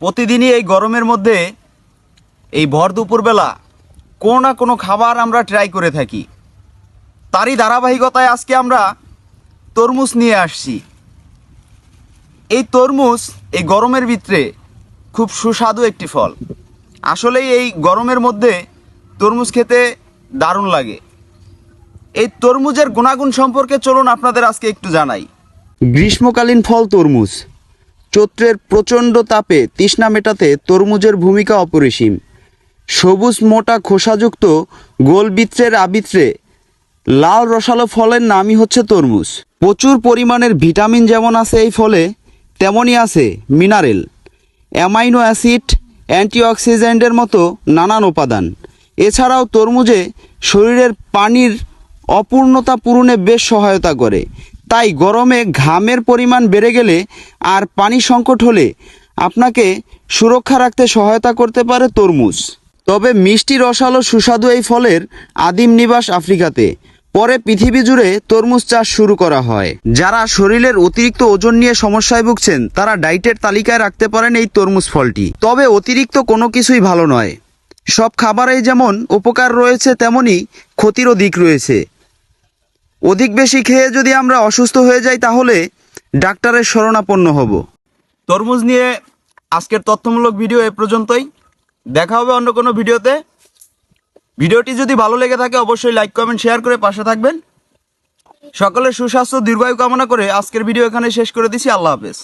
প্রতিদিনই এই গরমের মধ্যে এই ভর দুপুরবেলা কোনো না কোনো খাবার আমরা ট্রাই করে থাকি। তারই ধারাবাহিকতায় আজকে আমরা তরমুজ নিয়ে আসছি। এই তরমুজ এই গরমের ভিতরে খুব সুস্বাদু একটি ফল। আসলেই এই গরমের মধ্যে তরমুজ খেতে দারুণ লাগে। এই তরমুজের গুণাগুণ সম্পর্কে চলুন আপনাদের আজকে একটু জানাই। গ্রীষ্মকালীন ফল তরমুজ। চৈত্রের প্রচণ্ড তাপে তৃষ্ণা মেটাতে তরমুজের ভূমিকা অপরিসীম। সবুজ মোটা খোসাযুক্ত গোলবিত্রের আবিত্রে লাল রসালো ফলের নামই হচ্ছে তরমুজ। প্রচুর পরিমাণের ভিটামিন যেমন আছে এই ফলে, তেমনই আছে মিনারেল, অ্যামাইনো অ্যাসিড, অ্যান্টিঅক্সিডেন্টের মতো নানান উপাদান। এছাড়াও তরমুজে শরীরের পানির অপূর্ণতা পূরণে বেশ সহায়তা করে। তাই গরমে ঘামের পরিমাণ বেড়ে গেলে আর পানি সংকট হলে আপনাকে সুরক্ষা রাখতে সহায়তা করতে পারে তরমুজ। তবে মিষ্টি, রসালো, সুস্বাদু এই ফলের আদিম নিবাস আফ্রিকাতে। পরে পৃথিবী জুড়ে তরমুজ চাষ শুরু করা হয়। যারা শরীরের অতিরিক্ত ওজন নিয়ে সমস্যায় ভুগছেন, তারা ডায়েটের তালিকায় রাখতে পারেন এই তরমুজ ফলটি। তবে অতিরিক্ত কোনো কিছুই ভালো নয়। সব খাবারেই যেমন উপকার রয়েছে, তেমনই ক্ষতিরও দিক রয়েছে। অধিক বেশি খেয়ে যদি আমরা অসুস্থ হয়ে যাই তাহলে ডাক্তারের শরণাপন্ন হব। তরমুজ নিয়ে আজকের তথ্যমূলক ভিডিও এ পর্যন্তই। দেখা হবে অন্য কোনো ভিডিওতে। ভিডিওটি যদি ভালো লেগে থাকে অবশ্যই লাইক, কমেন্ট, শেয়ার করে পাশে থাকবেন। সকলের সুস্বাস্থ্য, দীর্ঘায়ু কামনা করে আজকের ভিডিও এখানে শেষ করে দিছি। আল্লাহ হাফেজ।